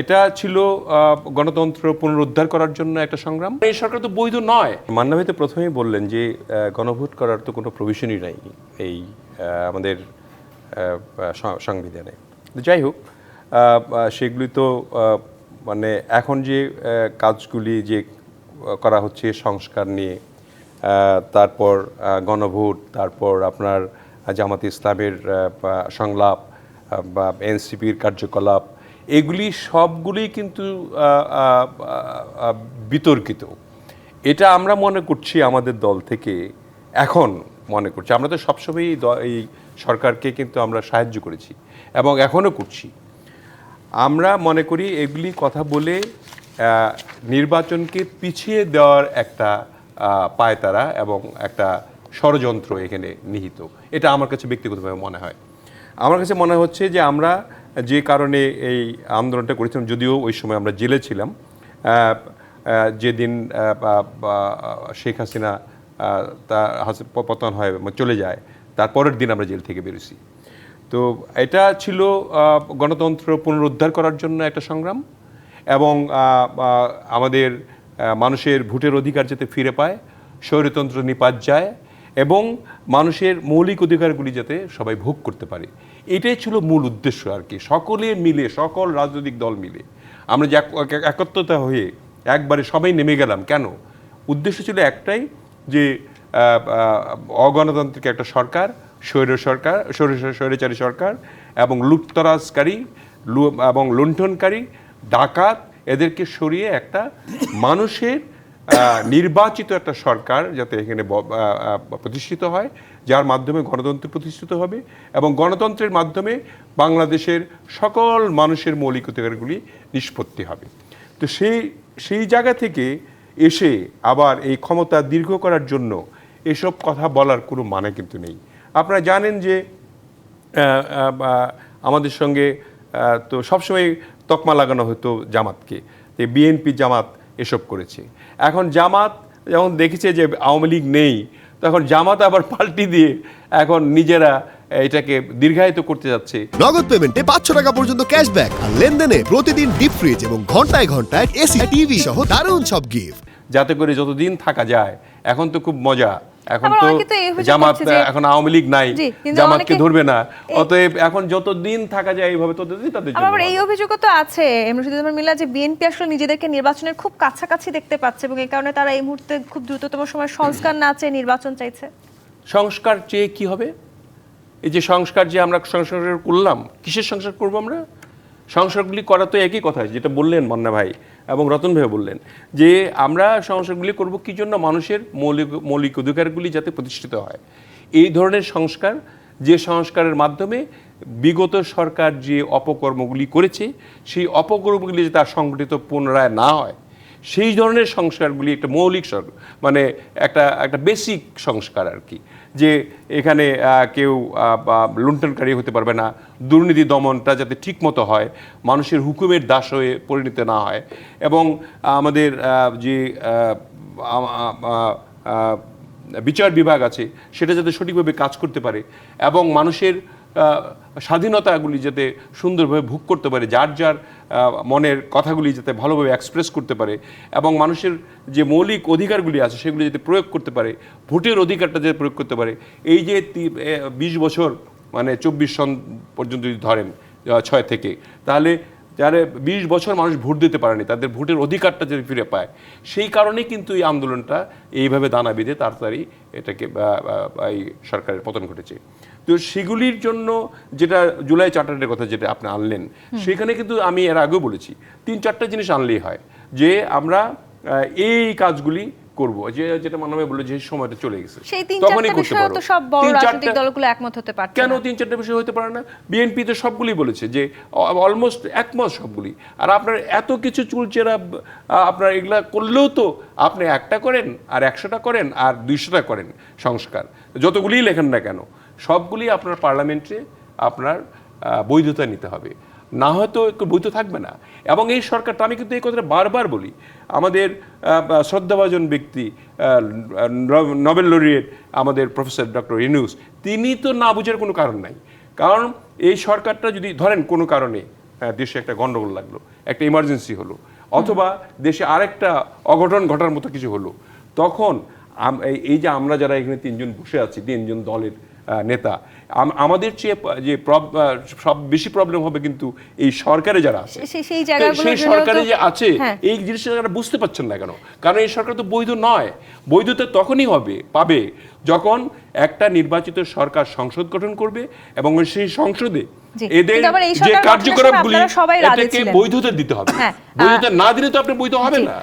এটা ছিল গণতন্ত্র পুনরুদ্ধার করার জন্য একটা সংগ্রাম। এই সরকার তো বৈধ নয়। মান্না ভাই তো প্রথমেই বললেন যে গণভোট করার তো কোনো প্রভিশনই নাই এই আমাদের সংবিধানে। যাই হোক সেগুলি তো মানে এখন যে কাজগুলি যে করা হচ্ছে সংস্কার নিয়ে তারপর গণভোট তারপর আপনার জামাত ইসলামের সংলাপ বা এনসিপির কার্যকলাপ এগুলি সবগুলি কিন্তু বিতর্কিত। এটা আমরা মনে করছি আমাদের দল থেকে এখন মনে করছি। আমরা তো সবসময়ই এই সরকারকে কিন্তু আমরা সাহায্য করেছি এবং এখনও করছি। আমরা মনে করি এগুলি কথা বলে নির্বাচনকে পিছিয়ে দেওয়ার একটা আহ, পায়তারা এবং একটা ষড়যন্ত্র এখানে নিহিত। এটা আমার কাছে ব্যক্তিগতভাবে মনে হয়। আমার কাছে মনে হচ্ছে যে আমরা যে কারণে এই আন্দোলনটা করেছিলাম, যদিও ওই সময় আমরা জেলে ছিলাম। যেদিন শেখ হাসিনা তা পতন হয় চলে যায় তারপরের দিন আমরা জেল থেকে বেরোছি তো এটা ছিল গণতন্ত্র পুনরুদ্ধার করার জন্য একটা সংগ্রাম এবং আমাদের মানুষের ভোটের অধিকার যাতে ফিরে পায়, স্বৈরতন্ত্র নিপাত যায় এবং মানুষের মৌলিক অধিকারগুলি যাতে সবাই ভোগ করতে পারে। এটাই ছিল মূল উদ্দেশ্য আর কি, সকলে মিলে, সকল রাজনৈতিক দল মিলে। আমরা যে এক- এক- একত্রতা হয়ে একবারে সবাই নেমে গেলাম, কেন? উদ্দেশ্য ছিল একটাই যে অগণতান্ত্রিক একটা সরকার, স্বৈর সরকার, স্বৈর- স্বৈরাচারী সরকার এবং লুটতরাজকারী, লু- এবং লুণ্ঠনকারী, ডাকাত, এদেরকে সরিয়ে একটা মানুষের নির্বাচিত একটা সরকার যাতে এখানে প্রতিষ্ঠিত হয়, যার মাধ্যমে গণতন্ত্র প্রতিষ্ঠিত হবে এবং গণতন্ত্রের মাধ্যমে বাংলাদেশের সকল মানুষের মৌলিক অধিকারগুলি নিষ্পত্তি হবে। তো সেই সেই জায়গা থেকে এসে আবার এই ক্ষমতা দীর্ঘ করার জন্য এসব কথা বলার কোনো মানে কিন্তু নেই। আপনারা জানেন যে আমাদের সঙ্গে তো সবসময় তকমা লাগানো হতো জামাতকে। বিএনপি জামাত এসব করেছে। এখন জামাত যেমন দেখেছে যে আওয়ামী লীগ নেই তখন জামাত আবার পাল্টি দিয়ে এখন নিজেরা এটাকে দীর্ঘায়িত করতে যাচ্ছে। নগদ পেমেন্টে পাঁচশো টাকা পর্যন্ত ক্যাশব্যাক আর লেনদেনে প্রতিদিন ডিপ ফ্রিজ এবং ঘন্টায় ঘন্টায় এসি টিভি সহ দারুণ সব গিফট যাতে করে যতদিন থাকা যায় এখন তো খুব মজা। এখন তো জামাত এখন আওয়ামী লীগ নাই জামাতকে ধরবে না। অতএব এখন যতদিন থাকা যায় এইভাবে ততদিন তাদের জন্য আবার এই। অভিযোগও তো আছে মিল্লা যে বিএনপি আসলে নিজেদেরকে নির্বাচনের খুব কাছাকাছি দেখতে পাচ্ছে এবং এই কারণে তারা এই মুহূর্তে খুব দ্রুততম সময় সংস্কার না চেয়ে নির্বাচন চাইছে। সংস্কার চেয়ে কি হবে? এই যে সংস্কার যে আমরা সংস্কার করলাম কিসের সংস্কার করব আমরা? সংস্কারগুলি করা তো একই কথা যেটা বললেন মান্না ভাই। এবং রতন ভাই বললেন যে আমরা সংস্কারগুলি করব কি জন্য? মানুষের মৌলিক মৌলিক অধিকারগুলি যাতে প্রতিষ্ঠিত হয়। এই ধরনের সংস্কার যে সংস্কারের মাধ্যমে বিগত সরকার যে অপকর্মগুলি করেছে, সেই অপকর্মগুলি যাতে সংগঠিত পুনরায় না হয় সেই ধরনের সংস্কারগুলি একটা মৌলিক মানে একটা একটা বেসিক সংস্কার আর কি। যে এখানে কেউ লুণ্ঠনকারী হতে পারবে না, দুর্নীতি দমনটা যাতে ঠিকমতো হয়, মানুষের হুকুমের দাস হয়ে পরিণত না হয় এবং আমাদের যে বিচার বিভাগ আছে, সেটা যাতে সঠিকভাবে কাজ করতে পারে এবং মানুষের স্বাধীনতাগুলি যাতে সুন্দরভাবে ভোগ করতে পারে, যার যার মনের কথাগুলি যাতে ভালোভাবে এক্সপ্রেস করতে পারে এবং মানুষের যে মৌলিক অধিকারগুলি আছে সেগুলি যাতে প্রয়োগ করতে পারে, ভোটের অধিকারটা যাতে প্রয়োগ করতে পারে। এই যে বিশ বছর মানে চব্বিশ সন পর্যন্ত যদি ধরেন ছয় থেকে, তাহলে যারা বিশ বছর মানুষ ভোট দিতে পারেনি, তাদের ভোটের অধিকারটা যদি ফিরে পায়, সেই কারণেই কিন্তু এই আন্দোলনটা এইভাবে দানা বেঁধে তাড়াতাড়ি এটাকে এই সরকারের পতন ঘটেছে। তো সেগুলির জন্য যেটা জুলাই চার্টারের কথা যেটা আপনি আনলেন সেখানে কিন্তু আমি এর আগেও বলেছি তিন চারটা জিনিস আনলেই হয় যে আমরা এই কাজগুলি করব। যে যেটা মানবে বলল যে সময়টা চলে গেছে। সেই তিন তখনই চারটা করতে বিষয়ে পারো। তো সব বড় রাজনৈতিক চারটা- দলগুলো একমত হতে পারছে কেন তিন চারটে বিষয় হতে পারে না? বিএনপি তো সবগুলি বলেছে যে অলমোস্ট একমত সবগুলি। আর আপনার এত কিছু চুলচেরা আপনার এগুলা করলেও তো আপনি একটা করেন আর একশোটা করেন আর দুইশোটা করেন সংস্কার। যতগুলিই লেখেন না কেন। সবগুলি আপনার পার্লামেন্টে আপনার বৈধতা নিতে হবে। না হয়তো একটু বৈধ থাকবে না। এবং এই সরকারটা আমি কিন্তু এই কথাটা বারবার বলি আমাদের শ্রদ্ধাভাজন ব্যক্তি নোবেল লরিয়েট আমাদের প্রফেসর ডক্টর ইনুস তিনি তো না বুঝার কোনো কারণ নাই। কারণ এই সরকারটা যদি ধরেন কোনো কারণে দেশে একটা গণ্ডগোল লাগল একটা ইমার্জেন্সি হলো অথবা দেশে আরেকটা অঘটন ঘটার মতো কিছু হলো তখন এই- যে আমরা যারা এখানে তিনজন বসে আছি তিনজন দলের নেতা। আমাদের চেয়ে যে সব বেশি প্রবলেম হবে কিন্তু এই সরকারে যারা আছে। সেই সরকারে যে আছে হ্যাঁ। এই জিনিসটা তারা বুঝতে পারছেন না কেন? কারণ এই সরকার তো বৈধ নয়। বৈধতা তখনই হবে পাবে যখন একটা নির্বাচিত সরকার সংসদ গঠন করবে এবং সেই সংসদে। এদের যে কার্যকলাপগুলি এটাকে বৈধতা দিতে হবে। হ্যাঁ, বৈধতা না দিলে তো আপনি বৈধ হবে না।